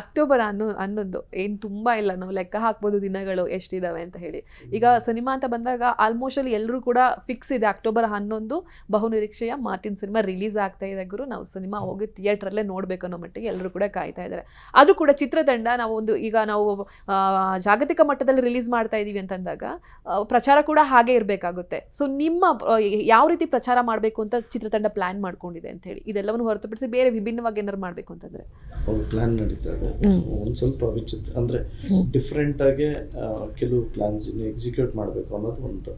October ಹನ್ನೊ ಹನ್ನೊಂದು ಏನು ತುಂಬಾ ಇಲ್ಲ ನಾವು ಲೆಕ್ಕ ಹಾಕ್ಬೋದು ದಿನಗಳು ಎಷ್ಟಿದ್ದಾವೆ ಅಂತ ಹೇಳಿ. ಈಗ ಸಿನಿಮಾ ಅಂತ ಬಂದಾಗ ಆಲ್ಮೋಸ್ಟ್ ಅಲ್ಲಿ ಎಲ್ಲರೂ ಕೂಡ ಫಿಕ್ಸ್ ಇದೆ. ಅಕ್ಟೋಬರ್ ಹನ್ನೊಂದು ಬಹುನಿರೀಕ್ಷೆಯ ಮಾರ್ಟಿನ್ ಸಿನಿಮಾ ರಿಲೀಸ್ ಆಗ್ತಾ ಇದೆ ಗುರು. ನಾವು ಸಿನಿಮಾ ಹೋಗಿ ಥಿಯೇಟ್ರಲ್ಲೇ ನೋಡ್ಬೇಕು ಅನ್ನೋ ಮಟ್ಟಿಗೆ ಎಲ್ಲರೂ ಕೂಡ ಕಾಯ್ತಾ ಇದ್ದಾರೆ ಆದರೂ ಕೂಡ ಚಿತ್ರತಂಡ ನಾವು ಒಂದು ಈಗ ನಾವು ಜಾಗತಿಕ ಮಟ್ಟದಲ್ಲಿ ರಿಲೀಸ್ ಮಾಡ್ತಾ ಇದೀವಿ ಅಂತಂದಾಗ ಪ್ರಚಾರ ಕೂಡ ಹಾಗೆ ಇರಬೇಕಾಗುತ್ತೆ. ಸೊ ನಿಮ್ಮ ಯಾವ ರೀತಿ ಪ್ರಚಾರ ಮಾಡಬೇಕು ಅಂತ ಚಿತ್ರತಂಡ ಪ್ಲಾನ್ ಮಾಡ್ಕೊಂಡಿದೆ ಅಂತ ಹೇಳಿ. ಇದೆಲ್ಲವನ್ನು ಹೊರತುಪಡಿಸಿ ಬೇರೆ ವಿಭಿನ್ನವಾಗಿ ಏನಾದ್ರು ಮಾಡಬೇಕು ಅಂತಂದ್ರೆ. ಪ್ಲಾನ್ ನಡೀತಾ ಇದೆ. ಒಂದು ಸ್ವಲ್ಪ ವಿಚಿತ್ರ ಅಂದರೆ ಡಿಫ್ರೆಂಟ್ ಆಗಿ ಕೆಲವು ಪ್ಲಾನ್ಸ್ ಇನ್ನು ಎಕ್ಸಿಕ್ಯೂಟ್ ಮಾಡಬೇಕು ಅನ್ನೋದು ಒಂದು.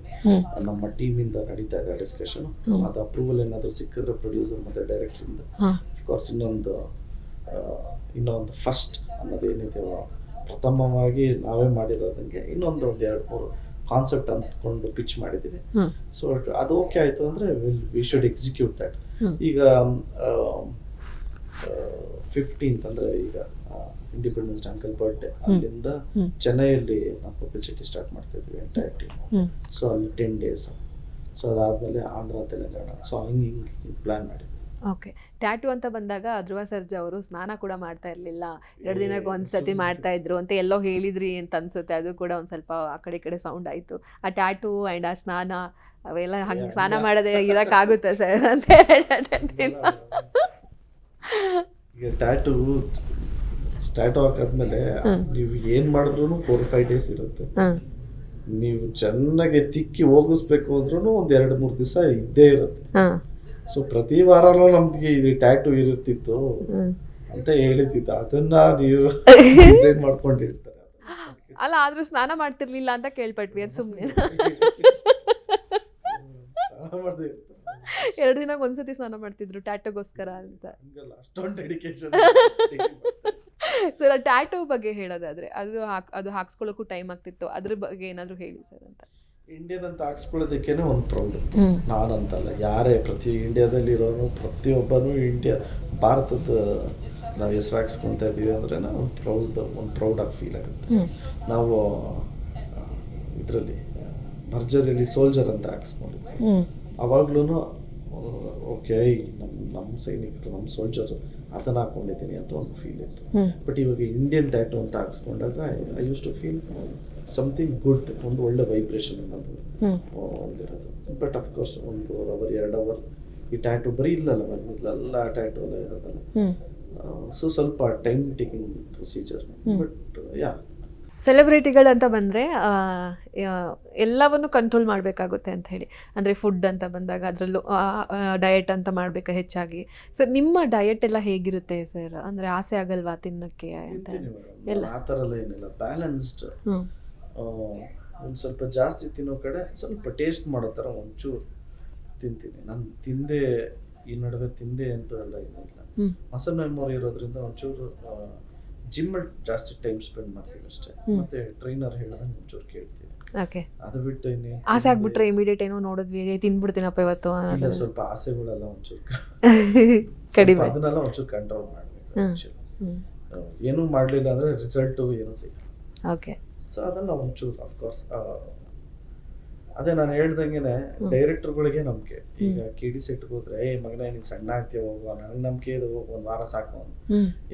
ನಮ್ಮ ಟೀಮಿಂದ ನಡೀತಾ ಇದೆ ಡಿಸ್ಕಷನ್ ಅದು ಅಪ್ರೂವಲ್ ಏನಾದರೂ ಸಿಕ್ಕಿದ್ರೆ ಪ್ರೊಡ್ಯೂಸರ್ ಮತ್ತು ಡೈರೆಕ್ಟ್ರಿಂದ ಅಫ್ಕೋರ್ಸ್ ಇನ್ನೊಂದು ಇನ್ನೊಂದು ಫಸ್ಟ್ ಅನ್ನೋದೇನಿದೆ ಪ್ರಥಮವಾಗಿ ನಾವೇ ಮಾಡಿರೋದಂಗೆ ಇನ್ನೊಂದು ಒಂದು ಎರಡು ಮೂರು ಕಾನ್ಸೆಪ್ಟ್ ಅಂದ್ಕೊಂಡು ಪಿಚ್ ಮಾಡಿದ್ದೀವಿ ಸೊ ಅದು ಓಕೆ ಆಯಿತು ಅಂದರೆ will we should execute that ಈಗ ಫಿಫ್ಟೀನ್ತ್ ಅಂದರೆ ಈಗ ಇಂಡಿಪೆಂಡೆನ್ಸ್ ಅಂಕಲ್ ಬರ್ಡೇ ಅಲ್ಲಿಂದ ಚೆನ್ನೈಯಲ್ಲಿ ನಾವು ಪಬ್ಲಿಸಿಟಿ ಸ್ಟಾರ್ಟ್ ಮಾಡ್ತಾ ಇದ್ವಿ ಎಂಟೈರ್ ಟೀಮ್ ಸೊ ಅಲ್ಲಿ ಟೆನ್ ಡೇಸ್ ಸೊ ಅದಾದಮೇಲೆ ಆಂಧ್ರ ತೆಲಂಗಾಣ ಸೊ ಹಿಂಗೆ ಹಿಂಗೆ ಪ್ಲಾನ್ ಮಾಡಿದ್ವಿ. ಓಕೆ ಟ್ಯಾಟು ಅಂತ ಬಂದಾಗ ಧ್ರುವ ಸರ್ಜ ಅವರು ಸ್ನಾನ ಕೂಡ ಮಾಡ್ತಾ ಇರಲಿಲ್ಲ. ಎರಡು ದಿನಕ್ಕೆ ಒಂದು ಸತಿ ಮಾಡ್ತಾ ಇದ್ರು ಅಂತ ಎಲ್ಲೋ ಹೇಳಿದ್ರಿ ಅಂತ ಅನ್ಸುತ್ತೆ. ಅದು ಕೂಡ ಒಂದು ಸ್ವಲ್ಪ ಆ ಕಡೆ ಈ ಕಡೆ ಸೌಂಡ್ ಆಯಿತು. ಆ ಟ್ಯಾಟು ಆ್ಯಂಡ್ ಆ ಸ್ನಾನ ಅವೆಲ್ಲ ಹಂಗೆ ಸ್ನಾನ ಮಾಡೋದೇ ಇರೋಕ್ಕಾಗುತ್ತೆ ಸರ್ ಅಂತ ಹೇಳ್ತೀನಿ ಟ್ಯಾಟು ಸ್ಟ್ಯಾಟು ಹಾಕಾದ್ಮೇಲೆ ನೀವು ಏನು ಮಾಡಿದ್ರು ಫೋರ್ ಫೈವ್ ಡೇಸ್ ಇರುತ್ತೆ. ನೀವು ಚೆನ್ನಾಗಿ ತಿಕ್ಕಿ ಹೋಗಿಸ್ಬೇಕು ಅಂದ್ರೂ ಒಂದು ಎರಡು ಮೂರು ದಿವಸ ಇದ್ದೇ ಇರುತ್ತೆ. ಸೊ ಪ್ರತಿ ವಾರನೂ ನಮ್ಗೆ ಇದು ಟ್ಯಾಟು ಇರುತ್ತಿತ್ತು. ಅಂತ ಹೇಳಿದ್ದಿತ್ತು ಅದನ್ನ ನೀವು ಡಿಸೈನ್ ಮಾಡ್ಕೊಂಡಿರ್ತಾರೆ. ಅಲ್ಲ ಆದರೂ ಸ್ನಾನ ಮಾಡ್ತಿರ್ಲಿಲ್ಲ ಅಂತ ಕೇಳ್ಪಟ್ವಿ ಅದು ಸುಮ್ಮನೆ ಸ್ನಾನ ಎರಡು ದಿನಕ್ಕೆ ಒಂದ್ಸತಿ ಸ್ನಾನ ಮಾಡ್ತಿದ್ರು ಟ್ಯಾಟೋಗೋಸ್ಕರ ಅಂತ. ಅಷ್ಟೊಂದು ಡೆಡಿಕೇಶನ್ ಸರ್ ಆ ಟ್ಯಾಟೂ ಬಗ್ಗೆ ಹೇಳೋದಾದ್ರೆ ಅದು ಹಾಕ್ ಅದು ಹಾಕ್ಸ್ಕೊಳ್ಳೋಕ್ಕೂ ಟೈಮ್ ಆಗ್ತಿತ್ತು. ಅದ್ರ ಬಗ್ಗೆ ಏನಾದರೂ ಹೇಳಿ ಸರ್ ಅಂತ. ಇಂಡಿಯನ್ ಅಂತ ಹಾಕ್ಸ್ಕೊಳ್ಳೋದಕ್ಕೇನೆ ಒಂದು ಪ್ರಾಬ್ಲಮ್ ನಾನಂತಲ್ಲ ಯಾರೇ ಪ್ರತಿ ಇಂಡಿಯಾದಲ್ಲಿ ಇರೋನು ಪ್ರತಿಯೊಬ್ಬನು ಇಂಡಿಯಾ ಭಾರತದ ನಾವು ಹೆಸರು ಹಾಕ್ಸ್ಕೊತಾ ಇದೀವಿ ಅಂದ್ರೆ ಒಂದು ಪ್ರೌಡ್ ಒಂದು ಪ್ರೌಡ್ ಆಗಿ ಫೀಲ್ ಆಗುತ್ತೆ. ನಾವು ಇದರಲ್ಲಿ ಭರ್ಜರಿಯಲ್ಲಿ ಸೋಲ್ಜರ್ ಅಂತ ಹಾಕ್ಸ್ಕೊಂಡಿದ್ವಿ. ಅವಾಗ್ಲೂ ಓಕೆ ನಮ್ಮ ನಮ್ಮ ಸೈನಿಕರು ನಮ್ಮ ಸೋಲ್ಜರ್ ಅದನ್ನ ಹಾಕೊಂಡಿದ್ದೀನಿ ಅಂತ ಒಂದು ಫೀಲ್ ಇತ್ತು. ಬಟ್ ಇವಾಗ ಇಂಡಿಯನ್ ಟ್ಯಾಟೋ ಅಂತ ಹಾಕ್ಸ್ಕೊಂಡಾಗ I use to feel something good ಒಂದು ಒಳ್ಳೆ ವೈಬ್ರೇಷನ್ ಅನ್ನೋದು ಒಂದಿರೋದು. ಬಟ್ ಅಫ್ಕೋರ್ಸ್ ಒಂದು ಅವರ್ ಎರಡು ಅವರ್ ಈ ಟ್ಯಾಟು ಬರೀ ಇಲ್ಲಲ್ಲ ಮೊದಲೆಲ್ಲ ಟ್ಯಾಟು ಎಲ್ಲ ಇರೋದಲ್ಲ. ಸೊ ಸ್ವಲ್ಪ time taking procedure but yeah ಸೆಲೆಬ್ರಿಟಿಗಳಂತ ಬಂದರೆ ಎಲ್ಲವನ್ನು ಕಂಟ್ರೋಲ್ ಮಾಡಬೇಕಾಗುತ್ತೆ ಅಂತ ಹೇಳಿ. ಅಂದರೆ ಫುಡ್ ಅಂತ ಬಂದಾಗ ಅದರಲ್ಲೂ ಡಯಟ್ ಅಂತ ಮಾಡಬೇಕು ಹೆಚ್ಚಾಗಿ. ಸರ್ ನಿಮ್ಮ ಡಯಟ್ ಎಲ್ಲ ಹೇಗಿರುತ್ತೆ ಸರ್ ಅಂದರೆ ಆಸೆ ಆಗಲ್ವಾ ತಿನ್ನಕ್ಕೆ ಅಂತ? ಎಲ್ಲ. ಆ ಥರ ಎಲ್ಲ ಏನಿಲ್ಲ ಬ್ಯಾಲೆನ್ಸ್ಡ್ ಒಂದು ಸ್ವಲ್ಪ ಜಾಸ್ತಿ ತಿನ್ನೋ ಕಡೆ ಸ್ವಲ್ಪ ಟೇಸ್ಟ್ ಮಾಡೋ ಥರ ಒಂಚೂರು ತಿಂತೀನಿ. ನಾನು ತಿಂದೆ ಈ ನಡುವೆ ತಿಂದೆ ಅಂತ ಎಲ್ಲ ಏನಿಲ್ಲ. ಮಸಲ್ ಮೆಮೊರಿ ಇರೋದ್ರಿಂದ ಒಂಚೂರು ಜಿಮ್ಮಲ್ಲಿ ಜಾಸ್ತಿ ಟೈಮ್ ಸ್ಪೆಂಡ್ ಮಾಡ್ತೀವಿ ಅಷ್ಟೇ. ಮತ್ತೆ ಟ್ರೈನರ್ ಹೇಳಿದ್ರೆ ಒಂಚೂರು ಕೇಳ್ತೀವಿ ಓಕೆ ಅದು ಬಿಟ್ಟು ಇನ್ನೇ ಆಸೆ ಆಗ್ಬಿಟ್ರೆ ಇಮಿಡಿಯೇಟ್ ಏನೋ ನೋಡಿದ್ವಿ ತಿಂದ್ಬಿಡ್ತೀನಪ್ಪ ಇವತ್ತು ಅನ್ನೋದು. ಸ್ವಲ್ಪ ಆಸೆಗಳೆಲ್ಲ ಒಂಚೂರು ಕಡಿಮೆ. ಅದನ್ನೆಲ್ಲ ಒಂಚೂರು ಕಂಟ್ರೋಲ್ ಮಾಡಬೇಕು ಏನೂ ಮಾಡಲಿಲ್ಲ ಅಂದರೆ ರಿಸಲ್ಟು ಏನೂ ಸಿಗಲ್ಲ. ಓಕೆ ಸೊ ಅದೆಲ್ಲ ಒಂಚೂರು ಅಫ್ಕೋರ್ಸ್ ಅದೇ ನಾನು ಹೇಳ್ದಂಗೆನೆ ಡೈರೆಕ್ಟರ್ಗಳಿಗೆ ನಂಬಿಕೆ. ಈಗ ಕೆ ಡಿ ಸೆಟ್ಗೆ ಹೋದ್ರೆ ಏ ಮಗನೇ ನೀನು ಸಣ್ಣ ಆಗ್ತೀಯ ಹೋಗುವ. ನನಗೆ ನಂಬಿಕೆ ಇದು ಒಂದು ವಾರ ಸಾಕು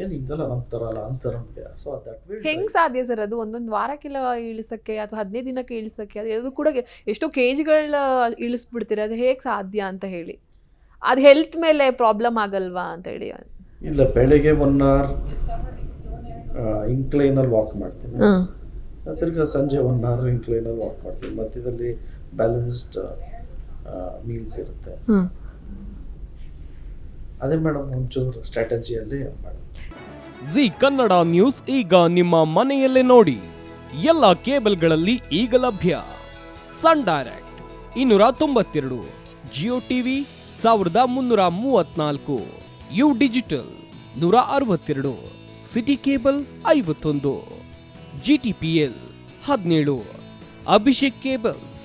ಏನು ಹಿಂಗೆಲ್ಲ ನಂಬ್ತಾರಲ್ಲ ಅಂತ ನಂಬಿಕೆ. ಸೊ ದಟ್ ಹೆಂಗ್ ಸಾಧ್ಯ ಸರ್ ಅದು? ಒಂದೊಂದು ವಾರಕ್ಕೆಲ್ಲ ಇಳಿಸಕ್ಕೆ ಅಥವಾ ಹದಿನೈದು ದಿನಕ್ಕೆ ಇಳಿಸಕ್ಕೆ ಅದು ಅದು ಕೂಡ ಎಷ್ಟೋ ಕೆಜಿಗಳ ಇಳಿಸ್ಬಿಡ್ತೀರಿ. ಅದು ಹೇಗೆ ಸಾಧ್ಯ ಅಂತ ಹೇಳಿ. ಅದು ಹೆಲ್ತ್ ಮೇಲೆ ಪ್ರಾಬ್ಲಮ್ ಆಗಲ್ವಾ ಅಂತ ಹೇಳಿ. ಇಲ್ಲ ಬೆಳಿಗ್ಗೆ ಒನ್ ಅವರ್ ಇಂಕ್ಲೈನಲ್ಲಿ ವಾಕ್ ಮಾಡ್ತೀನಿ. ತಿರ್ಗಾ ಸಂಜೆ ಒನ್ ಅವರ್ ಇಂಕ್ಲೈನಲ್ಲಿ ವಾಕ್ ಮಾಡ್ತೀನಿ. ಮಧ್ಯದಲ್ಲಿ ಬ್ಯಾಲೆನ್ಸ್ಡ್ ಮೀಲ್ಸ್ ಇರುತ್ತೆ. ಹ್ಞೂ ಅದೇ ಮೇಡಮ್ ಒಂಚೂರು ಸ್ಟ್ರಾಟಜಿಯಲ್ಲಿ ಮಾಡೋದು ಜಿ ಕನ್ನಡ ನ್ಯೂಸ್ ಈಗ ನಿಮ್ಮ ಮನೆಯಲ್ಲೇ ನೋಡಿ. ಎಲ್ಲ ಕೇಬಲ್ಗಳಲ್ಲಿ ಈಗ ಲಭ್ಯ. ಸನ್ ಡೈರೆಕ್ಟ್ ಇನ್ನೂರ ತೊಂಬತ್ತೆರಡು ಜಿಯೋ ಟಿವಿ ಸಾವಿರದ ಮುನ್ನೂರ ಮೂವತ್ನಾಲ್ಕು ಯು ಡಿಜಿಟಲ್ ನೂರ ಅರವತ್ತೆರಡು ಸಿಟಿ ಕೇಬಲ್ ಐವತ್ತೊಂದು ಜಿ ಟಿ ಪಿ ಎಲ್ ಹದಿನೇಳು ಅಭಿಷೇಕ್ ಕೇಬಲ್ಸ್